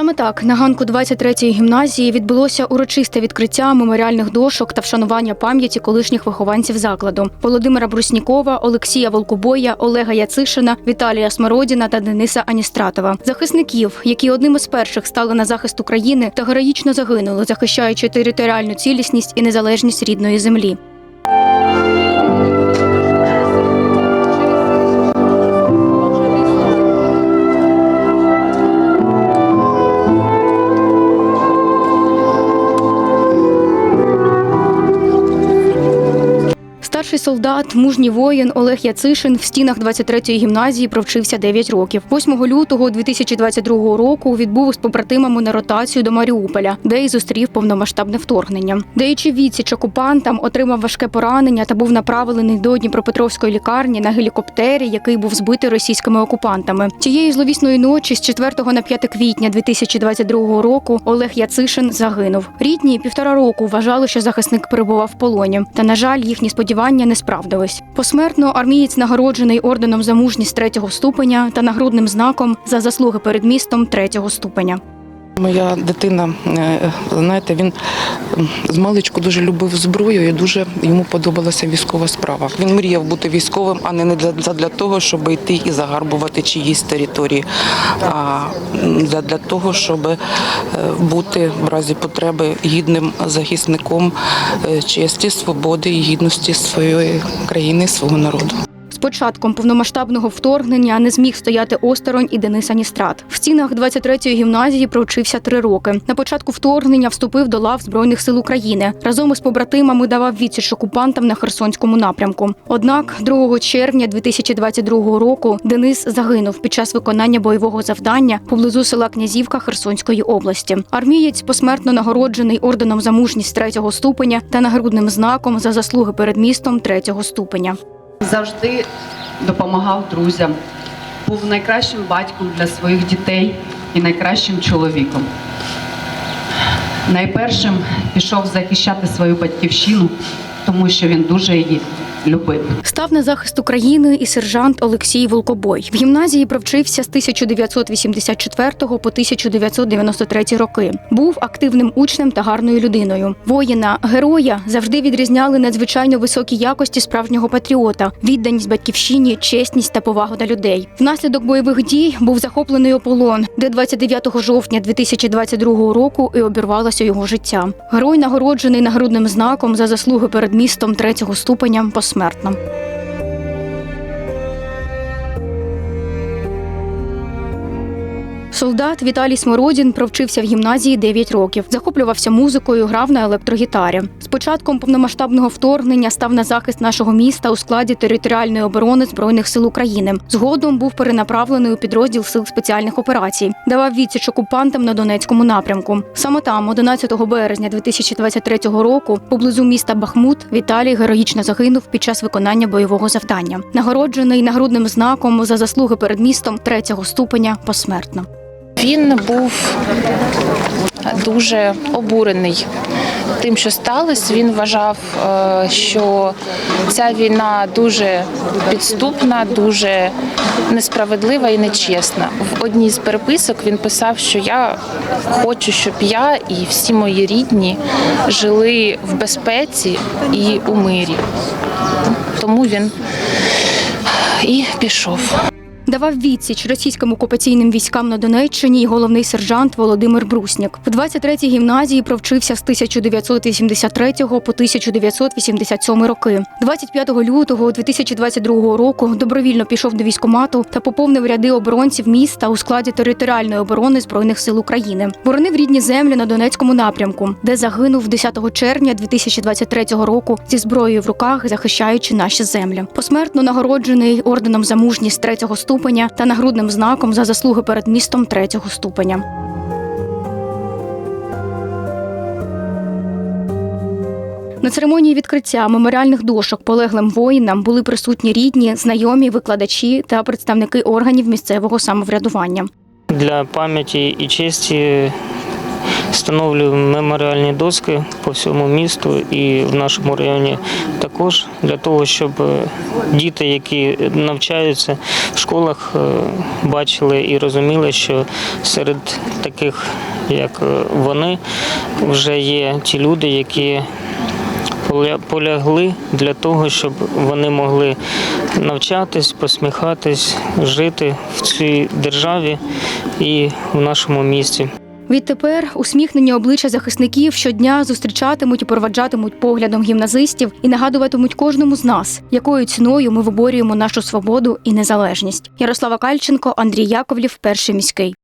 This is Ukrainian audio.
Саме так на ганку 23-ї гімназії відбулося урочисте відкриття меморіальних дошок та вшанування пам'яті колишніх вихованців закладу Володимира Бруснікова, Олексія Волкобоя, Олега Яцишина, Віталія Смородіна та Дениса Аністратова. Захисників, які одним із перших стали на захист України та героїчно загинули, захищаючи територіальну цілісність і незалежність рідної землі. Солдат, мужній воїн Олег Яцишин в стінах 23-ї гімназії провчився 9 років. 8 лютого 2022 року відбув з побратимами на ротацію до Маріуполя, де й зустрів повномасштабне вторгнення. Даючи відсіч окупантам, отримав важке поранення та був направлений до Дніпропетровської лікарні на гелікоптері, який був збитий російськими окупантами. Тієї зловісної ночі з 4 на 5 квітня 2022 року Олег Яцишин загинув. Рідні півтора року вважали, що захисник перебував в полоні. Та на жаль, їхні сподівання не справдились. Посмертно армієць нагороджений орденом за мужність третього ступеня та нагрудним знаком за заслуги перед містом третього ступеня. Моя дитина, е, знаєте, він з маличку дуже любив зброю і дуже йому подобалася військова справа. Він мріяв бути військовим, а не для, того, щоб йти і загарбувати чиїсь території, а для, для того, щоб е, бути в разі потреби гідним захисником е, честі, свободи і гідності своєї країни, свого народу. Початком повномасштабного вторгнення не зміг стояти осторонь і Денис Аністрат. В стінах 23-ї гімназії провчився три роки. На початку вторгнення вступив до лав Збройних сил України. Разом із побратимами давав відсіч окупантам на Херсонському напрямку. Однак 2 червня 2022 року Денис загинув під час виконання бойового завдання поблизу села Князівка Херсонської області. Армієць посмертно нагороджений орденом за мужність третього ступеня та нагрудним знаком за заслуги перед містом третього ступеня. Завжди допомагав друзям, був найкращим батьком для своїх дітей і найкращим чоловіком. Найпершим пішов захищати свою батьківщину, тому що він дуже її любив. Став на захист України і сержант Олексій Волкобой. В гімназії провчився з 1984 по 1993 роки. Був активним учнем та гарною людиною. Воїна, героя завжди відрізняли надзвичайно високі якості справжнього патріота, відданість батьківщині, чесність та повагу до людей. Внаслідок бойових дій був захоплений у полон, де 29 жовтня 2022 року і обірвалося його життя. Герой нагороджений нагрудним знаком за заслуги перед містом третього ступеня посмертно. Солдат Віталій Смородін провчився в гімназії 9 років, захоплювався музикою, грав на електрогітарі. З початком повномасштабного вторгнення став на захист нашого міста у складі територіальної оборони збройних сил України. Згодом був перенаправлений у підрозділ сил спеціальних операцій, давав відсіч окупантам на Донецькому напрямку. Саме там, 11 березня 2023 року, поблизу міста Бахмут, Віталій героїчно загинув під час виконання бойового завдання, нагороджений нагрудним знаком за заслуги перед містом третього ступеня посмертно. Він був дуже обурений тим, що сталося. Він вважав, е, що ця війна дуже підступна, дуже несправедлива і нечесна. В одній з переписок він писав, що я хочу, щоб я і всі мої рідні жили в безпеці і у мирі. Тому він і пішов. Давав відсіч російським окупаційним військам на Донеччині і головний сержант Володимир Бруснік. В 23-й гімназії провчився з 1983 по 1987 роки. 25 лютого 2022 року добровільно пішов до військкомату та поповнив ряди оборонців міста у складі територіальної оборони збройних сил України. Боронив рідні землі на Донецькому напрямку, де загинув 10 червня 2023 року зі зброєю в руках, захищаючи наші землі. Посмертно нагороджений орденом за мужність третього ступеня та нагрудним знаком за заслуги перед містом третього ступеня. На церемонії відкриття меморіальних дошок полеглим воїнам були присутні рідні, знайомі, викладачі та представники органів місцевого самоврядування. для пам'яті і честі Встановлюємо меморіальні доски по всьому місту і в нашому районі також для того, щоб е, діти, які навчаються в школах, е, бачили і розуміли, що серед таких, як е, вони, вже є ті люди, які поля- полягли для того, щоб вони могли навчатись, посміхатись, жити в цій державі і в нашому місті. Відтепер усміхнені обличчя захисників щодня зустрічатимуть і проваджатимуть поглядом гімназистів і нагадуватимуть кожному з нас, якою ціною ми виборюємо нашу свободу і незалежність. Ярослава Кальченко, Андрій Яковлів, перший міський.